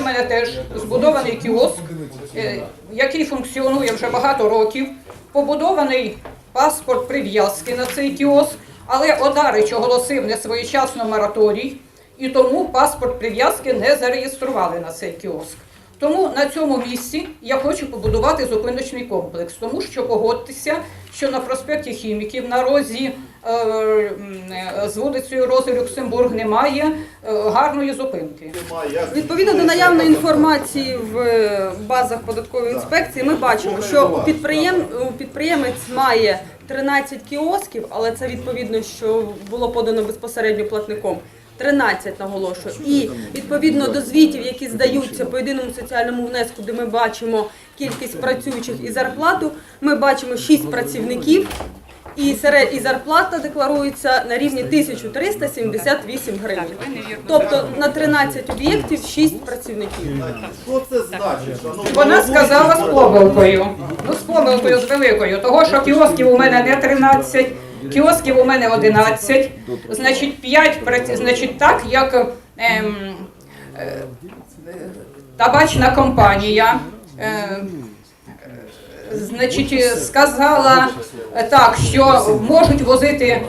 мене теж збудований кіоск, е, який функціонує вже багато років. Побудований паспорт прив'язки на цей кіоск, але Одарич оголосив несвоєчасно мораторій, і тому паспорт прив'язки не зареєстрували на цей кіоск. Тому на цьому місці я хочу побудувати зупиночний комплекс, тому що погодьтеся, що на проспекті Хіміків на розі е, з вулицею Рози Люксембург немає е, гарної зупинки. Відповідно до наявної інформації в е, базах податкової інспекції, ми бачимо, що підприєм, підприємець має 13 кіосків, але це відповідно, що було подано безпосередньо платником. 13 наголошую. І відповідно до звітів, які здаються по єдиному соціальному внеску, де ми бачимо кількість працюючих і зарплату, ми бачимо 6 працівників. І серед і зарплата декларується на рівні 1378 гривень. Тобто на 13 об'єктів 6 працівників. Що це значить? Вона сказала з помилкою. Ну, з помилкою, з великою. Того, що кіосків у мене не 13, кіосків у мене 11, значить 5, праці- значить так, як ем, е, табачна компанія. Е, Значить, сказала е, так, що можуть возити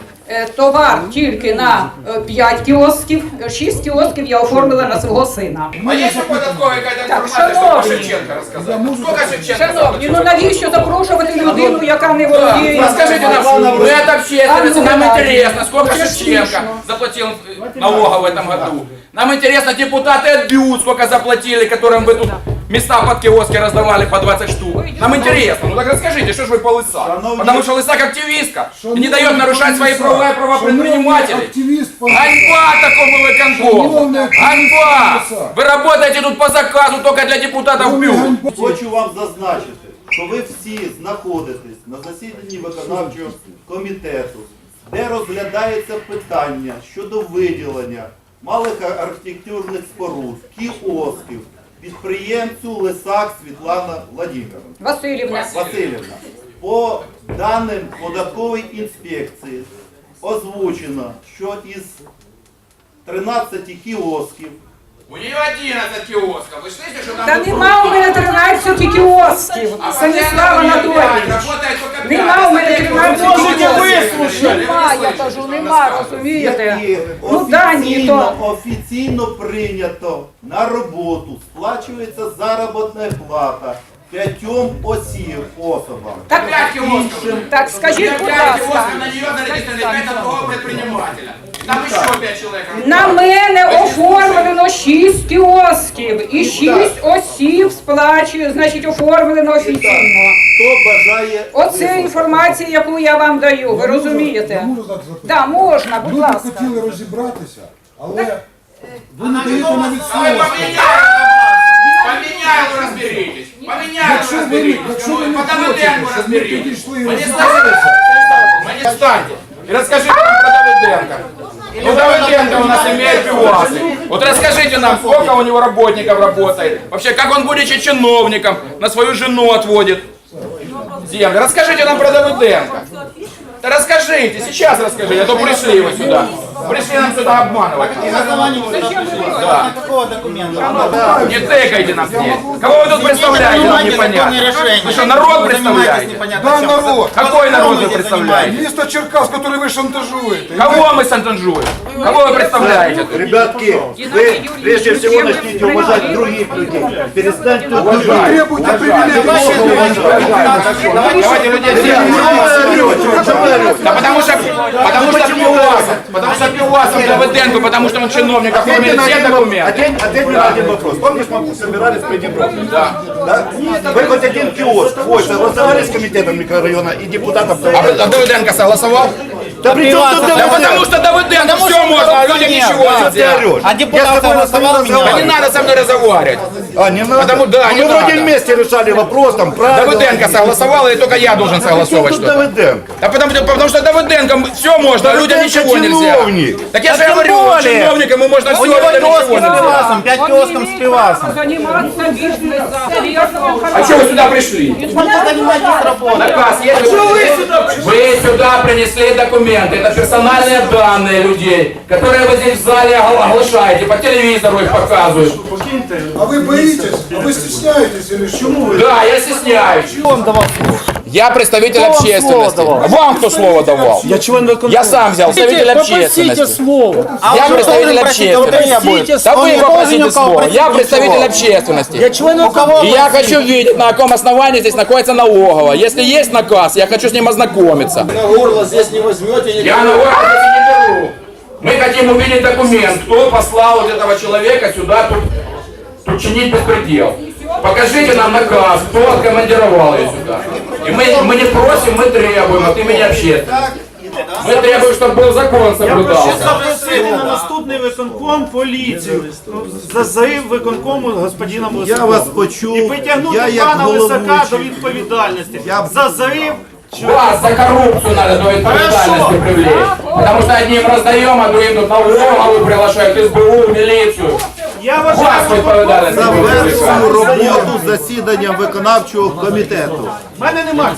товар тільки на 5 кіосків, 6 кіосків я оформила на свого сина. А есть у податковой какая-то Так, информация, что шановні. Шевченко рассказал? Сколько Шевченко Шановні, ну заплатил? навіщо запрошувати людину, яка не Да, володіє? Расскажите нам, мы это общественность, А ну, нам давай. интересно, сколько Это Шевченко смешно. заплатил э, налога в этом году. Нам интересно, депутаты отбьют, сколько заплатили, которым вы тут места под киоски раздавали по 20 штук. Нам интересно, ну так расскажите, что ж вы по лыса? Шановні- Потому что лыса активистка и не дает нарушать свои права и права предпринимателей. Активіст пан- Ганьба такому выконкому! Шановний активіст Ганьба! Лиса. Вы работаете тут по заказу только для депутатов Шановний БЮ. ганьба. Хочу вам зазначити, що ви всі знаходитесь на засіданні виконавчого комітету, де розглядається питання щодо виділення малих архітектурних споруд, кіосків, підприємцю Лисак Світлана Владимировна. Васильівна. Васильівна, по даним податкової інспекції озвучено, що із 13 кіосків У нее 11 киосков. Вы слышите, что там... Та вот нема у мене 13 кіосків. А Станіслав постоянно не Анатолійович. пять, Работает только пять. Нема у мене Остальные 13 можете кіосків. Нема, я кажу, нема, розумієте? які Ну дані офіційно, то. офіційно прийнято на роботу, сплачується заробітна плата п'ятьом осіб особам. Так, Пять киосков. так скажіть, будь Пять ласка. киосков, на нее зарегистрировали 5 другого предпринимателя. И Там еще 5 человек. На мене оформлено 6 кіосків і 6 осіб сплачує, значить оформлено офіційно. Хто бажає Оце інформація, яку я вам даю, ви Я розумієте? можу задати запитання? Да, можна, будь Люди ласка. хотіли розібратися, але ви не даєте навіть Давай слова. поменяем. Поменяем, вы разберитесь. Поменяем, Якщо вы ви, разберитесь. якщо ви не По Давыденко хочете, щоб ми разберитесь. підійшли і Вы не розібралися, Вы не встаньте и расскажите нам про Давыденко. Ну, Давыденко у нас имеет пивасы. Вот расскажите нам, сколько у него работников работает. Вообще, как он, будучи чиновником, на свою жену отводит землю. Расскажите нам про Давыденко. Да расскажите, сейчас расскажите, а то пришли его сюда. Пришли нам сюда обманывать. Да. Какого документа? Не тыкайте нас здесь. Кого вы тут представляете, нам непонятно. Вы что, народ представляете? Да, народ. Какой народ вы представляете? Місто Черкас, який ви шантажуєте. Кого мы сантажуем? Кого вы представляете? Ребятки, вы прежде всего начните уважать других людей. Перестаньте уважать. Требуйте привілегій. Давайте людей Да потому что, потому что Пивасов, потому что Пивасов Давыденко, потому что он чиновник, оформили все документы. Ответь, ответь мне на один вопрос. Помнишь, мы собирались по Днепрову? Да. Вы хоть один киоск свой согласовали с комитетом микрорайона и депутатом? А а Давыденко согласовал? Да при чем тут Да потому что Давыденко все можно, а людям ничего нельзя. А депутат голосовал Да не меня. надо со мной разговаривать. А, не надо? Потому- да, Ну, не мы вроде вместе решали вопрос, там, правильно. Давыденко согласовал, или только я должен согласовывать Тут что-то? Давыденко. Да потому, потому что Давыденко все можно, а людям ничего нельзя. чиновник. Так я же тем говорю, более. чиновникам ему можно все, а людям ничего с нельзя. пивасом, пять киосков с пивасом. А что вы сюда пришли? Наказ есть? Вы сюда принесли документы. документы, это персональные данные людей, которые вы здесь в зале огл- оглашаете, по телевизору их показывают. А вы боитесь? А вы стесняетесь или что? Чему вы? Да, я стесняюсь. Кто вам давал слово? Я представитель Кто вам общественности. слово давал? Вам кто слово давал? Я член виконкому. Я сам взял, представитель общественности. слово. А Я вы представитель должны просить, а вот общественности. я буду. Да Он вы не должен попросите никого слово. просить Я ничего. представитель общественности. Я член виконкому. И я хочу видеть, на каком основании здесь находится налоговая. Если есть наказ, я хочу с ним ознакомиться. На горло здесь не возьмете. Я на не беру. Мы хотим увидеть документ, кто послал вот этого человека сюда тут, тут чинить беспредел. Покажите нам наказ, кто откомандировал ее сюда. И мы, мы не просим, мы требуем от имени общественности. Мы требуем, чтобы был закон соблюдался. запросити на наступний виконком поліцію за заяв виконкому господина Я Лисакова. вас почув. І притягнути Я як пана Лисака до головуючий. відповідальності Я- за заяв. Вас за коррупцию надо до ответственности привлечь. Потому что одним раздаем, а другим тут налоговую приглашают, СБУ, милицию. Я Вас вважаю, відповідальність За не роботу засідання виконавчого комітету. У мене немає.